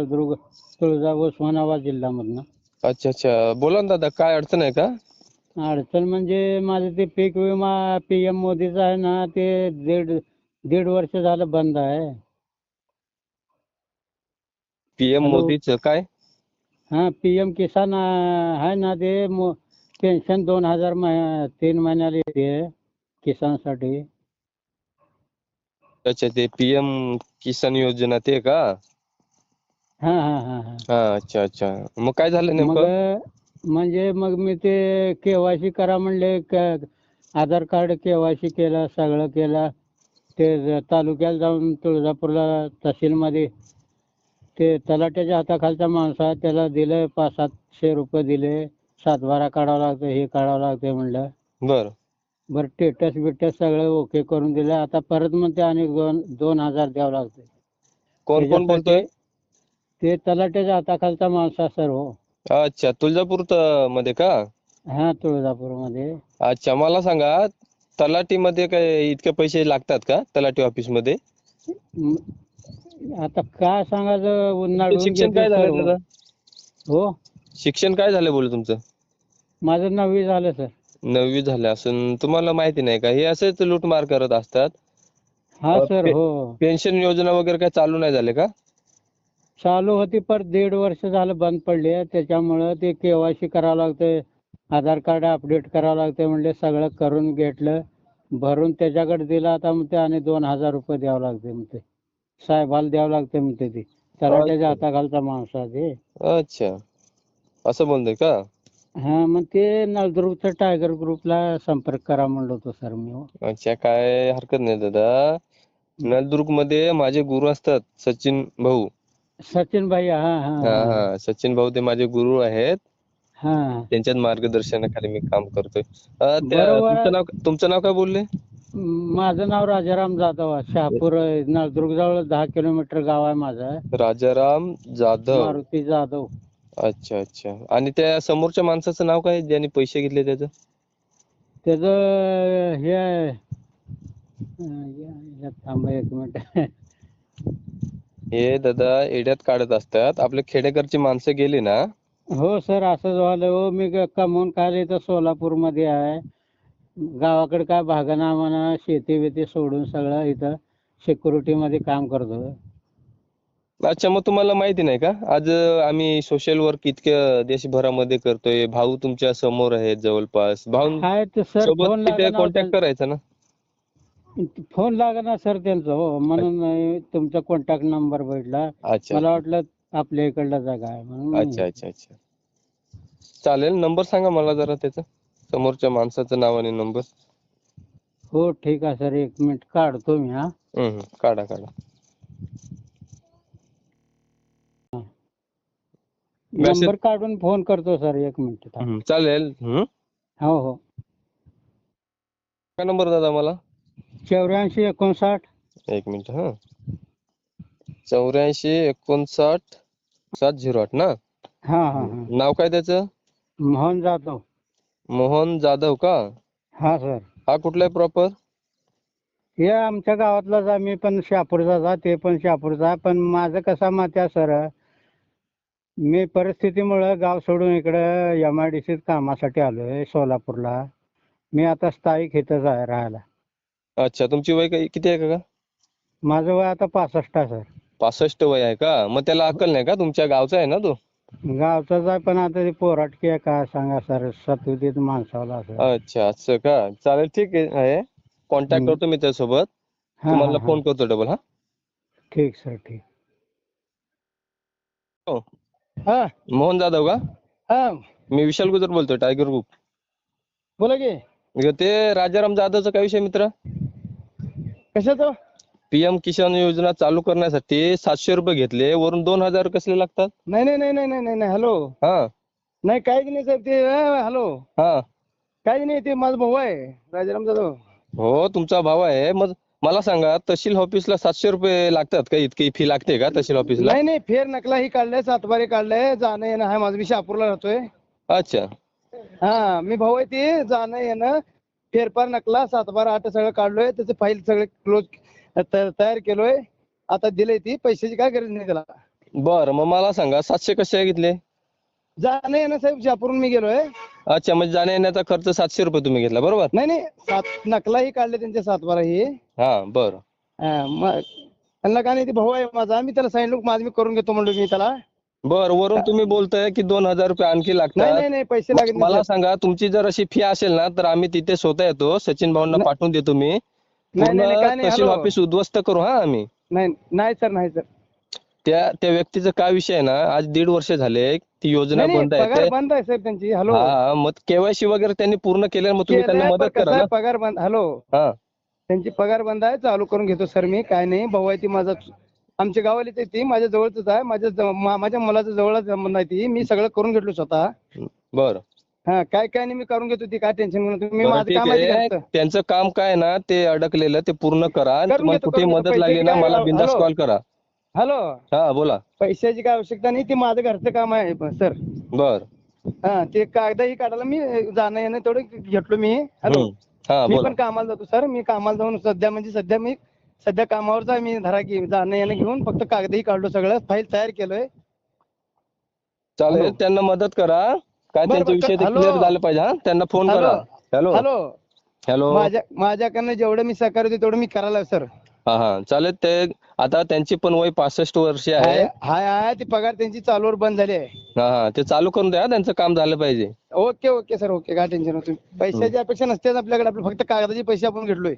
नळदुर्ग तुळजा उस्मानाबाद जिल्ह्यामधनं. अच्छा अच्छा. बोला ना दादा काय अडचण आहे का? अडचण म्हणजे माझं ते पीक विमा पी एम मोदीचा आहे ना ते दीड दीड वर्ष झालं बंद आहे. PM hello. मोदीचं काय? हा पी एम किसान अं, आहे ना ते मो पेन्शन दोन हजार मह तीन महिन्याला येते किसानसाठी. अच्छा ते पीएम किसान योजना ते का? हा हा हा हा. हा अच्छा अच्छा. मग काय झालं मग नेमकं? म्हणजे मग मी ते केवायसी करा म्हणले क- आधार कार्ड केवायसी केलं सगळं केलं. ते ज- तालुक्याला जाऊन तुळजापूरला तहसीलमध्ये. ते तलाट्याच्या हाताखालचा माणूस आहे त्याला दिलं पाच सातशे रुपये दिले. सातबारा काढावा लागतं हे काढावं लागतं म्हणलं. बर. बरं टेटस बिटस सगळं ओके करून दिलं. आता परत म्हणते आणि दोन दोन हजार द्यावं लागते कोण कोण बोलतोय? ते तलाट्याच्या हाताखालचा माणूस आहे सर हो. अच्छा तुळजापूर त- मध्ये का? हा तुळजापूरमध्ये. अच्छा मला सांगा तलाठीमध्ये काय इतके पैसे लागतात का तलाठी ऑफिसमध्ये म- आता काय सांगायचं शिक्षण काय झालं दादा? हो. शिक्षण काय झालं बोल तुमचं? माझं नववी झालं सर. नववी झालं असून तुम्हाला माहिती नाही का हे असेच लूटमार करत असतात. हा अ, सर पे- हो. पेन्शन योजना वगैरे काय चालू नाही झाले का? चालू होती पर दीड वर्ष झालं बंद पडली आहे. त्याच्यामुळं ते केवायसी करावं लागतंय. आधार कार्ड अपडेट करावं लागतंय म्हणले सगळं करून घेतलं. भरून त्याच्याकडे दिलं आता म्हणते आणि दोन हजार रुपये द्यावं लागते म्हणते. साहेबाला द्यावं लागते म्हणते ती. तलाट्याच्या. हाताखालचा माणूस आहे ते. अच्छा. असं बोलतोय का? हा मग ते नळदुर्गच्या टायगर ग्रुपला संपर्क करा म्हणलो होतो सर मी. अच्छा काय हरकत नाही दादा. नळदुर्गमध्ये माझे गुरु असतात सचिन भाऊ. सचिन भाई हा हा. हा हा. सचिन भाऊ ते माझे गुरु आहेत. हा. त्यांच्याच मार्गदर्शनाखाली मी काम करतोय. अ, त्या- बरोबर. आहे. तुमचं नाव तुमचं नाव काय बोलले? माझं नाव राजाराम जाधव आहे. शहापूर नळदुर्ग जवळ दहा किलोमीटर गाव आहे माझं. राजाराम जाधव. मारुती जाधव. अच्छा अच्छा. आणि त्या समोरच्या माणसाचं नाव काय? ज्याने पैसे घेतले त्याचं? त्याचं हे आहे. अं, या- या थांबा एक मिनिट. हे दादा एड्यात काढत असतात. आपले खेडेकरची माणसं गेली ना? हो सर असंच झालं हो. मी ग- कमवून खायला इथं सोलापूरमध्ये आहे. गावाकडे काय भागना म्हणा शेती बिती सोडून सगळं इथं security मध्ये काम करतो. अच्छा मग तुम्हाला माहिती नाही का? आज अं, आम्ही सोशल वर्क इतक्या देशभरामध्ये करतोय. भाऊ तुमच्यासमोर आहेत जवळपास. भाऊ ते सर सोबत फोन कॉन्टॅक्ट करायचा ना? फोन लागना सर त्यांचं हो. म्हणून तुमचा कॉन्टॅक्ट नंबर भेटला. अच्छा. मला वाटलं आपल्या इकडला जागा आहे म्हणून अच्छा अच्छा अच्छा. चालेल नंबर सांगा मला जरा त्याचा. समोरच्या माणसाचं नाव आणि नंबर हो ठीक आहे सर. एक मिनिट काढतो मी हा. काढा काढा. Message- नंबर काढून फोन करतो सर एक मिनिट. थांब. हम्म, चालेल. हम्म. हो हो. काय नंबर दादा मला? चौऱ्याऐंशी एकोणसाठ. एक मिनिट हा. चौऱ्याऐंशी एकोणसाठ सात झिरो आठ ना? हा हा हा. नाव काय त्याचं? मोहन जाधव. मोहन जाधव का? हा सर. हा कुठला आहे प्रॉपर हे आमच्या गावातलाच आहे मी पण शहापूरचाच आहे ते पण शहापूरचा आहे पण माझं कसं मत आहे सर? मी परिस्थितीमुळं गाव सोडून इकडं एम आय डी सीत कामासाठी आलोय सोलापूरला. मी आता स्थायिक इथंच आहे राहायला. अच्छा तुमची वय काय किती आहे काका? माझं वय आता पासष्ट आहे सर. पासष्ट वय आहे का? मग त्याला अक्कल नाही का? तुमच्या गावचा आहे ना तो? गावचाच आहे पण आता ते पोराटकी आहे काय सांगा सर सतुतीत माणसाला असं अच्छा असं का? चालेल ठीक आहे कॉन्टॅक्ट हम्म. करतो मी त्यासोबत. हा, तुम्हाला हा, फोन हा. करतो डबल हा. ठीक सर ठीक. हो. हा. मोहन जाधव का? हा. मी विशाल गुजर बोलतोय टायगर ग्रुप बोला की. ते राजाराम जाधवचा काय विषय मित्र? कशाचं? पीएम किसान योजना चालू करण्यासाठी सातशे रुपये घेतले. वरून दोन हजार कसले लागतात? नाही नाही नाही नाही नाही नाही. नाही हॅलो हा. नाही काहीच नाही साहेब ते. अं, हॅलो हा. काहीच नाही ते माझा भाऊ आहे. राजाराम जाधव. हो तुमचा भाव आहे. मग मला सांगा तहसील ऑफिसला सातशे रुपये लागतात का? इतकी फी लागते का तहसील ऑफिसला? नाही नाही फेर नकलाही काढलाय सातबारे काढलाय. जाणं येणं आहे माझं मी शहापूरला राहतोय. अच्छा. हा मी भाऊ आहे ते. जाणं येणं. फेरफार नकला सातबारा आठ सगळं काढलोय त्याचे फाईल सगळे क्लोज तयार केलोय. आता दिलंय ती पैशाची काय गरज नाही त्याला. बरं मग मला सांगा सातशे कसे घेतले? जाणं येणं साहेब जापूरून मी गेलोय. अच्छा म्हणजे जाण्या येण्याचा खर्च सातशे रुपये तुम्ही घेतला बरोबर? नाही नाही सात नकलाही काढले त्यांचे सातबारा ही. हा बरं. मग त्यांना काय नाही ते भाऊ आहे माझा मी त्याला सांगितलं माझं मी करून घेतो म्हणलो मी त्याला. बरं वरून तुम्ही बोलताय की दोन हजार रुपये आणखी नाही लागतात. नाही नाही पैसे लागत नाही मला साहेब. सांगा तुमची जर अशी फी असेल ना तर आम्ही तिथे स्वतः येतो सचिन भाऊंना नाही. पाठवून देतो मी. नाही, नाही, काय पूर्ण नाही, तहसील हॅलो. ऑफिस उद्ध्वस्त करू हा आम्ही. नाही नाही सर नाही सर. त्या त्या व्यक्तीचा काय विषय आहे ना आज दीड वर्ष झाले ती योजना नाही बंद आहे पगार ते- बंद आहे साहेब त्यांची हॅलो. हा मग केवायसी वगैरे त्यांनी पूर्ण केलं मग तुम्ही त्यांना केलंय, पण मदत करा ना. पगार बंद हॅलो. हा. त्यांची पगार बंद आहे चालू करून घेतो सर मी. काय नाही भाऊ आहे ती माझा आमच्या गावालीच आहे ती माझ्या जवळच आहे. माझ्या जव- मामाच्या मुलाचा जवळच संबंध आहे ती. मी सगळं करून घेतलो स्वतः. बरं. हा काय काय नाही मी करून घेतो ती. काय टेन्शन घेऊ नका. बरं, माझं ठीक काम आहे. ते आहे. त्यांचं काम काय ना ते अडकलेलं ते पूर्ण करा. आणि करून तुम्हाला घेतो, कुठे करून घेतो. मदत लागली ना मला बिंदास हॅलो. कॉल करा. हॅलो. हा बोला. पैशाची काय आवश्यकता नाही. ते माझं घरचं काम आहे सर. बर. हा ते कागदही काढायला मी जाणं येणं तेवढं घेतलो मी. हॅलो. हम्म. हा मी बोला. पण कामाला जातो सर. मी कामाला जाऊन सध्या म्हणजे सध्या मी सध्या कामावरच आहे मी धरा की जाणं येणं घेऊन फक्त कागदही काढलो सगळं फाईल तयार केलोय. चालेल. त्यांना मदत करा. काय बरं, त्यांचा बरं, विषय हॅलो. क्लिअर झालं पाहिजे हा? त्यांना फोन हॅलो. करा. हॅलो. हॅलो. हॅलो. माझ्या माझ्याकडनं जेवढं मी सहकार्य होते तेवढं मी करायला सर. हा हा. चालेल ते आता त्यांची पण वय पासष्ट वर्ष आहे. हाय हाय हाय ती पगार त्यांची चालूवर बंद झाली आहे. हा हा. ते चालू करून द्या त्यांचं काम झालं पाहिजे. Okay okay sir. ओके काय टेन्शन नव्हतं पैशाची अपेक्षा नसतेच आपल्याकडे. आपलं फक्त कागदाचे पैसे आपण घेतलोय.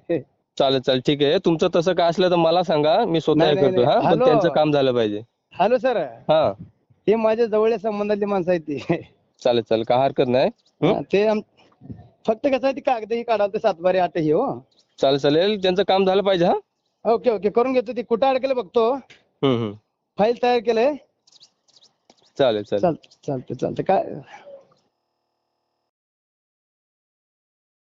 चालेल चालेल. ठीक आहे. तुमचं तसं काय असलं तर मला सांगा. मी स्वतः हे नाही, करतो. हा? नाही. पण हॅलो. त्यांचं काम झालं पाहिजे. Hello sir. हा. हे माझ्या जवळच्या संबंधातली माणसं आहेत ती. चालेल चालेल. काय हरकत नाही. हं? ते आम- फक्त कसं आहे ती कागदही काढावं ते सातबारे आठ ही. हो चालेल चालेल. त्यांचं काम झालं पाहिजे हा? Okay okay. करून घेतो ती. कुठं अडकलं बघतो. हम्म हम्म फाईल तयार केलंय. चालेल चालेल. चालतं चालतं चालतं काय?